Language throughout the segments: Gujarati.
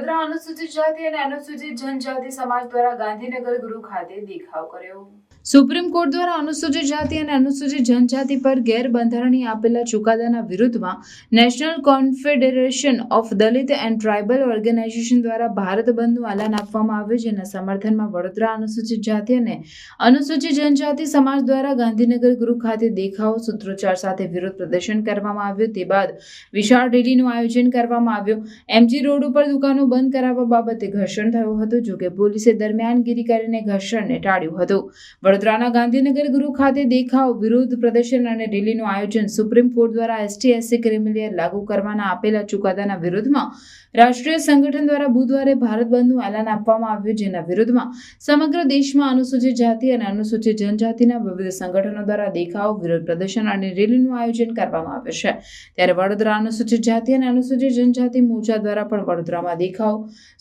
વડોદરા અનુસૂચિત જાતિ અને અનુસૂચિત જનજાતિ સમાજ દ્વારા ગાંધીનગર ગૃહ ખાતે દેખાવ કર્યો. સુપ્રીમ કોર્ટ દ્વારા અનુસૂચિત જાતિ અને અનુસૂચિત જનજાતિ પર ગેરબંધારણીય આપેલા ચુકાદાના વિરુદ્ધમાં national confederation of Dalit and tribal organisation દ્વારા ભારત બંધનું એલાન આપવામાં આવ્યું, જેના સમર્થનમાં વડોદરા અનુસૂચિત જાતિ અને અનુસૂચિત જનજાતિ સમાજ દ્વારા ગાંધીનગર ગૃહ ખાતે દેખાવો સૂત્રોચ્ચાર સાથે વિરોધ પ્રદર્શન કરવામાં આવ્યું. તે બાદ વિશાળ રેલીનું આયોજન કરવામાં આવ્યું. એમજી રોડ ઉપર દુકાનો બંધ કરાવવા બાબતે ઘર્ષણ થયું હતું, જોકે પોલીસે દરમિયાનગીરી કરીને ઘર્ષણને ટાળ્યું હતું. વડોદરાના ગાંધીનગર ગૃહ ખાતે દેખાવ, વિરોધ પ્રદર્શન અને રેલીનું આયોજન સુપ્રીમ કોર્ટ દ્વારા એસટી, એસસી ક્રિમિલિયર લાગુ કરવાના આપેલા ચુકાદાના વિરોધમાં રાષ્ટ્રીય સંગઠન દ્વારા બુધવારે ભારત બંધનું એલાન આપવામાં આવ્યું, જેના વિરોધમાં સમગ્ર દેશમાં અનુસૂચિત જાતિ અને અનુસૂચિત જનજાતિના વિવિધ સંગઠનો દ્વારા દેખાવ, વિરોધ પ્રદર્શન અને રેલીનું આયોજન કરવામાં આવ્યું છે. ત્યારે વડોદરા અનુસૂચિત જાતિ અને અનુસૂચિત જનજાતિ મોરચા દ્વારા પણ વડોદરામાં દેખાવ,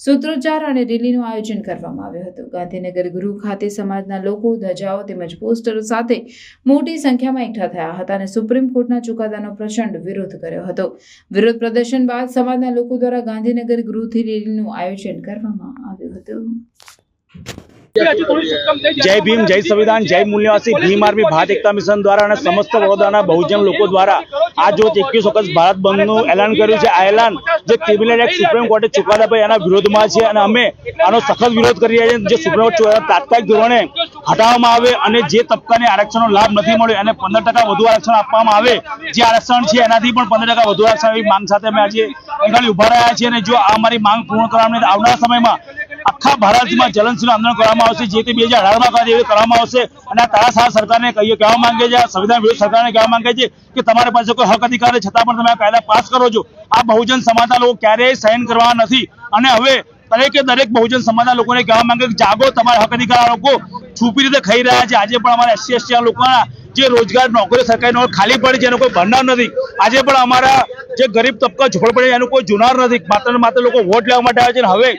સૂત્રોચ્ચાર અને રેલીનું આયોજન કરવામાં આવ્યું હતું. ગાંધીનગર ગૃહ ખાતે સમાજના લોકો ધજાઓ તેમજ પોસ્ટરો સાથે મોટી સંખ્યામાં એકઠા થયા હતા અને સુપ્રીમ કોર્ટના ચુકાદાનો પ્રચંડ વિરોધ કર્યો હતો. વિરોધ પ્રદર્શન બાદ સમાજના લોકો દ્વારા ગાંધીનગર ગૃહથી રેલીનું આયોજન કરવામાં આવ્યું હતું. જય ભીમ, જય સંવિધાન, જય મૂલ્યવાસી, ભીમ આર્મી ભારત એકતા મિશન દ્વારા અને સમસ્ત વડોદરાના બહુજન લોકો દ્વારા આજ રોજ એકવીસ વખત ભારત બંધનું એલાન કર્યું છે. આ એલાન જે ક્રિમિનલ એક્ટ સુપ્રીમ કોર્ટે ચુકાદા ભાઈ એના વિરોધમાં છે અને અમે આનો સખત વિરોધ કરી રહ્યા છીએ. જે સુપ્રીમ કોર્ટ તાત્કાલિક ધોરણે હટાવવામાં આવે અને જે તબક્કાને આરક્ષણનો લાભ નથી મળ્યો એને પંદર વધુ આરક્ષણ આપવામાં આવે, જે આરક્ષણ છે એનાથી પણ પંદર વધુ આરક્ષણ એવી માંગ સાથે અમે આજે અહીં ઊભા રહ્યા છીએ અને જો આ અમારી માંગ પૂર્ણ કરવામાં આવનારા સમયમાં આખા ભારતમાં જલનશીલ આંદોલન કરવામાં આવશે, જે તે બે હજાર અઢારમાં કરે કરવામાં આવશે. અને આ તારાસાર સરકારને કહીએ, કહેવા માંગે છે સંવિધાન વિરોધ સરકારને કહેવા માંગે છે કે તમારી પાસે કોઈ હક અધિકાર છતાં પણ તમે આ કાયદા પાસ કરો છો. આ બહુજન સમાજના લોકો ક્યારેય સહન કરવા નથી. અને હવે દરેકે દરેક બહુજન સમાજના લોકોને કહેવા માંગે કે જાગો, તમારા હક અધિકાર લોકો છુપી રીતે ખાઈ રહ્યા છે. આજે પણ અમારા એસસી એસટી લોકોના જે રોજગાર, નોકરી, સરકારી નોકરી ખાલી પડી છે, એનો કોઈ ભરનાર નથી. આજે પણ અમારા જે ગરીબ તબક્કા પડે એનું કોઈ જુનાર નથી. માત્ર માત્ર લોકો વોટ લેવા માટે આવે છે હવે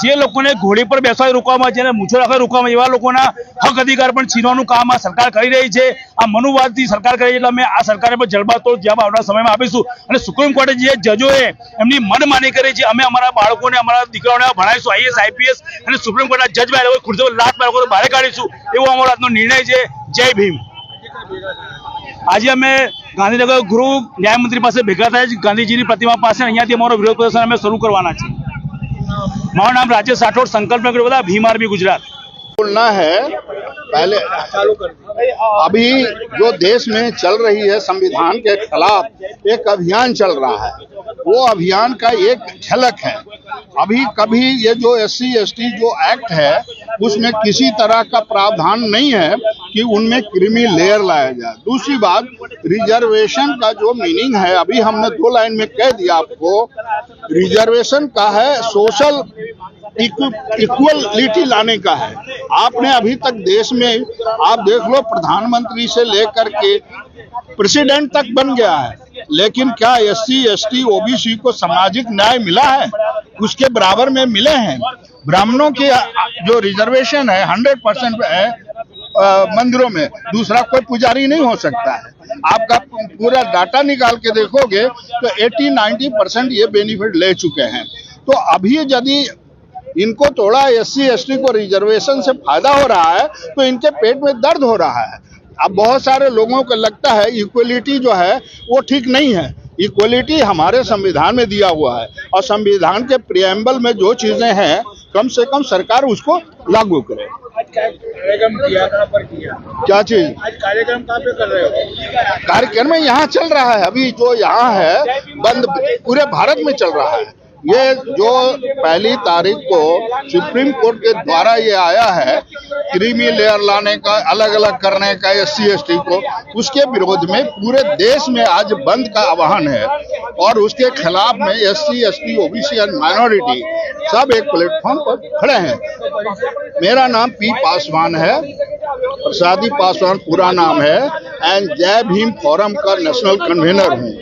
જે લોકોને ઘોડી પર બેસવા રોકવામાં અને મૂછો રાખવા રોકવામાં એવા લોકોના હક અધિકાર પણ છીનવાનું કામ આ સરકાર કરી રહી છે. આ મનુવાદથી સરકાર કરી એટલે અમે આ સરકારે પણ જડબાતોડ જવાબ આવનારા સમયમાં આપીશું. અને સુપ્રીમ કોર્ટે જે જજોએ એમની મનમાની કરી છે, અમે અમારા બાળકોને, અમારા દીકરાઓને ભણાવીશું આઈએસ આઈપીએસ અને સુપ્રીમ કોર્ટના જજ બહાર ખુરશો લાખ બાળકો બહાર કાઢીશું. એવો અમારો આજનો નિર્ણય છે. જય ભીમ. આજે અમે ગાંધીનગર ગૃહ ન્યાયમંત્રી પાસે ભેગા થયા છે ગાંધીજીની પ્રતિમા પાસે અહીંયાથી અમારો વિરોધ પ્રદર્શન અમે શરૂ કરવાના છે મારું નામ રાજેશ રાઠોડ સંકલ્પ નગર બધા ભીમ આર્મી ગુજરાત बोलना है पहले अभी जो देश में चल रही है संविधान के खिलाफ एक अभियान चल रहा है वो अभियान का एक झलक है अभी कभी ये जो एस सी एस टी जो एक्ट है उसमें किसी तरह का प्रावधान नहीं है कि उनमें क्रिमी लेयर लाया जाए। दूसरी बात, रिजर्वेशन का जो मीनिंग है, अभी हमने दो लाइन में कह दिया आपको, रिजर्वेशन का है, सोशल इक्वलिटी लाने का है। आपने अभी तक देश में, आप देख लो, प्रधानमंत्री से लेकर के प्रेसिडेंट तक बन गया है। लेकिन क्या S C S T OBC को सामाजिक न्याय मिला है? उसके बराबर में मिले हैं। ब्राह्मणों के जो रिजर्वेशन है, हंड्रेड परसेंट है मंदिरों में, दूसरा कोई पुजारी नहीं हो सकता। है आपका पूरा डाटा निकाल के देखोगे तो 80 90 परसेंट ये बेनिफिट ले चुके हैं। तो अभी यदि इनको थोड़ा एस सी को रिजर्वेशन से फ़ायदा हो रहा है तो इनके पेट में दर्द हो रहा है। अब बहुत सारे लोगों को लगता है इक्वलिटी जो है, वो ठीक नहीं है। इक्वलिटी हमारे संविधान में दिया हुआ है। और संविधान के प्रियम्बल में जो चीज़ें हैं, कम से कम सरकार उसको लागू करे। आज क्या- कार्यक्रम किया कहाँ पर किया? क्या चीज़? आज कार्यक्रम कहाँ पे कर रहे हो? कार्यक्रम यहाँ चल रहा है अभी जो यहाँ है बंद पूरे भारत में चल रहा है। ये जो पहली तारीख को सुप्रीम कोर्ट के द्वारा ये आया है क्रीमी लेयर लाने का अलग अलग करने का एस सी को उसके विरोध में पूरे देश में आज बंद का आह्वान है। और उसके खिलाफ में S C S T OBC and minority सब एक प्लेटफॉर्म पर खड़े हैं। मेरा नाम पी पासवान है, प्रसादी पासवान पूरा नाम है एंड जय भीम फोरम का नेशनल कन्वीनर हूँ।